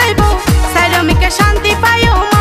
হাসে তাইব সাইরমিকে শান্তি পাইও মা।